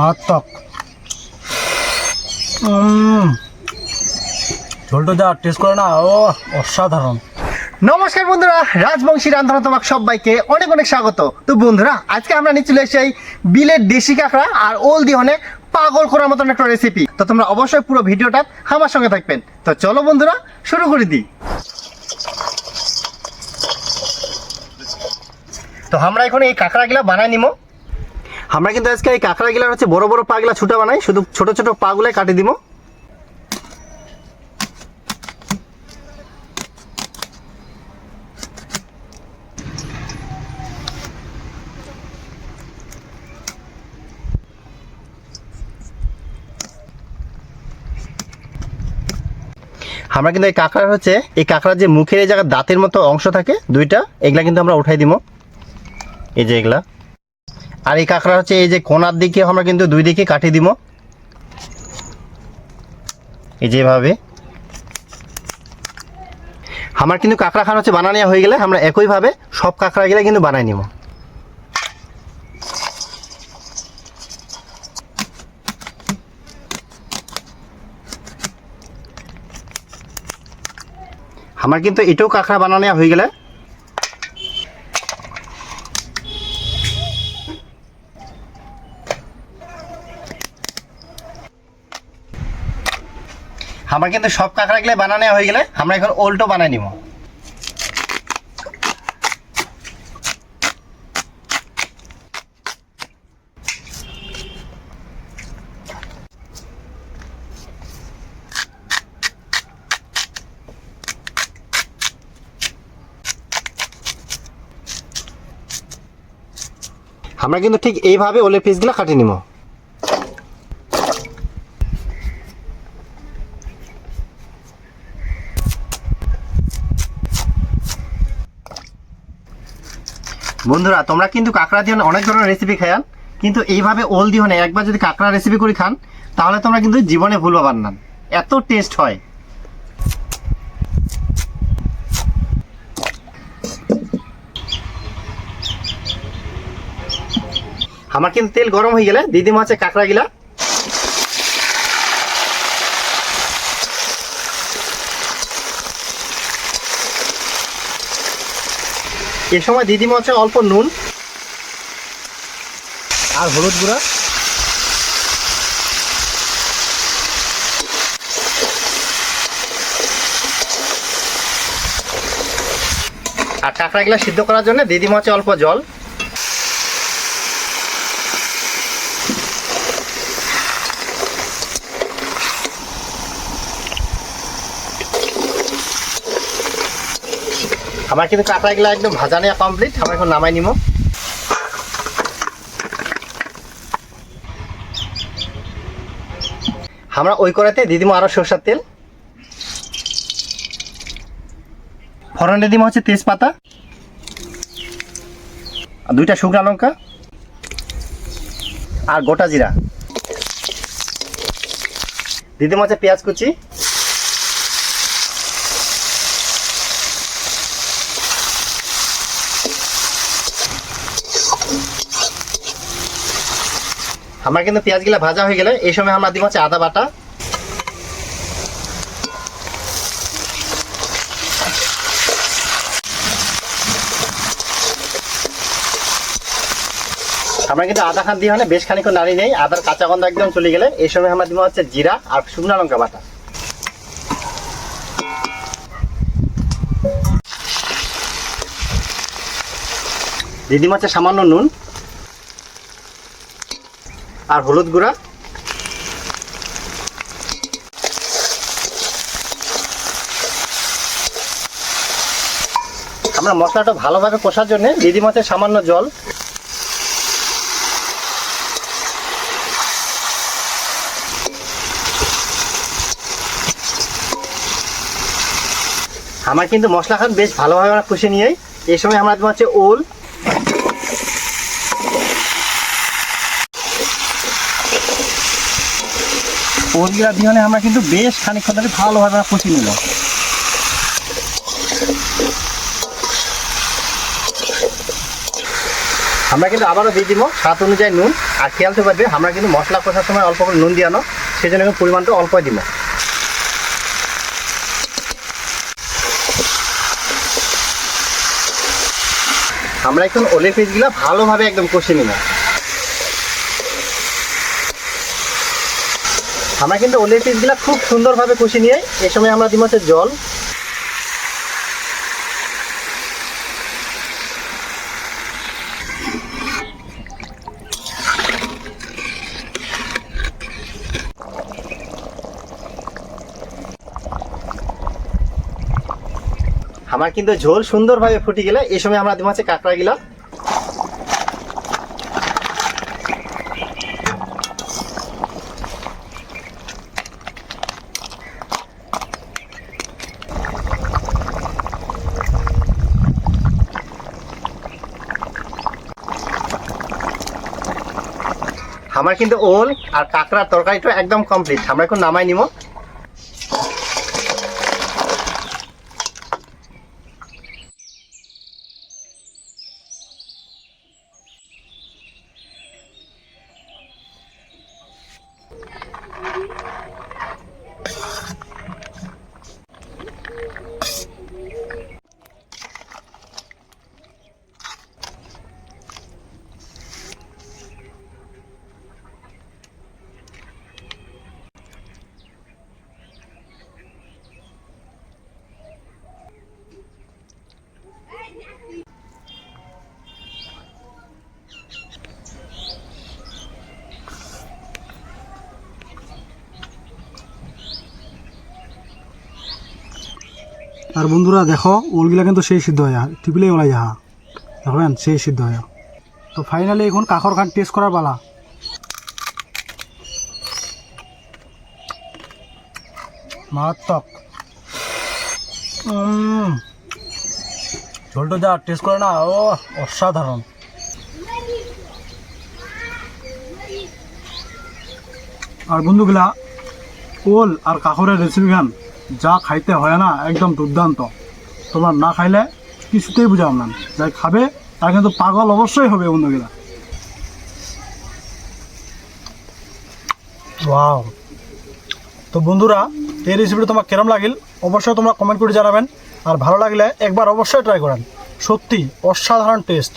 মারাত্মক। ঝোলটা যা টেস্ট করে না, ও, অসাধারণ। নমস্কার বন্ধুরা রাজবংশী রান্ধানো তোমাকে সবাইকে অনেক অনেক স্বাগত। তো বন্ধুরা, আজকে আমরা নিয়ে চলে এসেছি বিলের দেশি কাঁকড়া আর ওল দিহনে পাগল করার মতন একটা রেসিপি তো তোমরা অবশ্যই পুরো ভিডিওটা আমার সঙ্গে থাকবেন। তো চলো বন্ধুরা, শুরু করে দিই। তো আমরা এখন এই কাঁকড়াগুলা বানাই নিবো আমরা কিন্তু আজকে এই কাঁকড়াগুলার হচ্ছে বড় বড় পাগুলা ছুটা বানাই। শুধু ছোট ছোট পাগুলাই কাটি দিব আমরা কিন্তু এই কাঁকড়ার হচ্ছে, এই কাঁকড়ার যে মুখের এই জায়গায় দাঁতের মতো অংশ থাকে, দুইটা, এগুলা কিন্তু আমরা উঠাই দিব এই যে এগুলা। আর এই কাঁকড়া হচ্ছে এই যে কোনার দিকে আমরা কিন্তু দুই দিকে কাটিয়ে দিব। এই যেভাবে আমার কিন্তু কাঁকড়া খান হচ্ছে বানানো হয়ে গেলে আমরা একইভাবে সব কাঁকড়াগুলো কিন্তু বানাই নিব। আমার কিন্তু এটাও কাঁকড়া বানানো হয়ে গেলে আমার কিন্তু সব কাঁকড়াগুলো বানানো হয়ে গেলে আমরা এখন ওলটো বানাই নিব। আমরা কিন্তু ঠিক এইভাবে ওলের পিসগুলো কাটিয়ে নিব। বন্ধুরা, তোমরা কিন্তু কাঁকড়া দিয়ে অনেক ধরনের রেসিপি খায়ান কিন্তু এইভাবে ওল দিও না, একবার যদি কাঁকড়া রেসিপি করে খান, তাহলে তোমরা কিন্তু জীবনে ভুল পাবার না। এত টেস্ট হয়। আমার কিন্তু তেল গরম হয়ে গেলে দিদি মাছে কাঁকড়া গিলা এ সময় দিদি মাছে অল্প নুন আর হলুদ গুঁড়া। আর কাঁকড়াগুলা সিদ্ধ করার জন্য দিদি মাছে অল্প জল। আমার কিন্তু কাঁকড়াগুলো একদম ভাজা নেওয়া কমপ্লিট আমরা এখন নামাই নিব আমরা ওই করাতে দিয়ে আরও সরষার তেল। ফোড়নে দিব হচ্ছে তেজপাতা আর দুইটা শুকনা লঙ্কা আর গোটা জিরা। দিদি হচ্ছে পেঁয়াজ কুচি। আমার কিন্তু পেঁয়াজগুলা ভাজা হয়ে গেলে এই সময় আমরা দিব হচ্ছে আদা বাটা। আমরা কিন্তু আদা খান দিয়ে বেশ খানিক্ষণ নাড়ি নেই, আদার কাঁচা গন্ধ একদম চলে গেলে এই সময় আমরা দিব হচ্ছে জিরা আর শুকনো লঙ্কা বাটা। দিদি হচ্ছে সামান্য নুন। আর হলুদ গুঁড়া। আমরা মশলাটা ভালোভাবে কষার জন্য দিদি মাছের সামান্য জল। আমার কিন্তু মশলা খান বেশ ভালোভাবে আমরা কষে নিয়ে এই সময় আমরা তোমার হচ্ছে ওল। দিয়ে হলে আমরা কিন্তু বেশ খানিকক্ষণ ধরে ভালোভাবে কষিয়ে নিলাম। আমরা কিন্তু আবারও দিয়ে দিব স্বাদ অনুযায়ী নুন। আর খেয়াল তো পারবে, আমরা কিন্তু মশলা কষার সময় অল্প করে নুন দিয়ে সেই জন্য পরিমাণটা অল্প দিব। আমরা এখন ওলের পিসগুলো ভালোভাবে একদম কষে নিব আমরা কিন্তু ওলের পিসগুলো খুব সুন্দরভাবে কষে নিয়ে এই সময় আমরা হচ্ছে জল। আমার কিন্তু ঝোল সুন্দরভাবে ফুটে গেলে এই সময় আমরা দিব হচ্ছে আমার কিন্তু ওল আর কাঁকড়ার তরকারিটা একদম কমপ্লিট আমরা এখন নামাই নিব আর বন্ধুরা দেখো, ওলগুলা কিন্তু সেই সিদ্ধ হয়ে টিপিলে ওলাই যাহা। দেখবেন সেই সিদ্ধ হয়ে তো ফাইনালি এখন কাকর খান টেস্ট করার পালা। মারাত্মক। ঝোলটা যা টেস্ট করে না, ও, অসাধারণ। আর বন্ধুগুলা, ওল আর কাকরের রেসিপি খান। যা খাইতে হয় না, একদম দুর্দান্ত। তোমরা না খাইলে কিছুতেই বুঝাম না। যাই খাবে, তার কিন্তু পাগল অবশ্যই হবে বন্ধুগুলা। ওয়াও। তো বন্ধুরা, এই রেসিপিটা তোমার কেরম লাগিল? অবশ্যই তোমরা কমেন্ট করে জানাবেন। আর ভালো লাগলে একবার অবশ্যই ট্রাই করেন। সত্যি অসাধারণ টেস্ট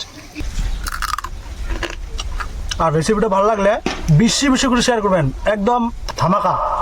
আর রেসিপিটা ভালো লাগলে বেশি বেশি করে শেয়ার করবেন। একদম ধামাকা।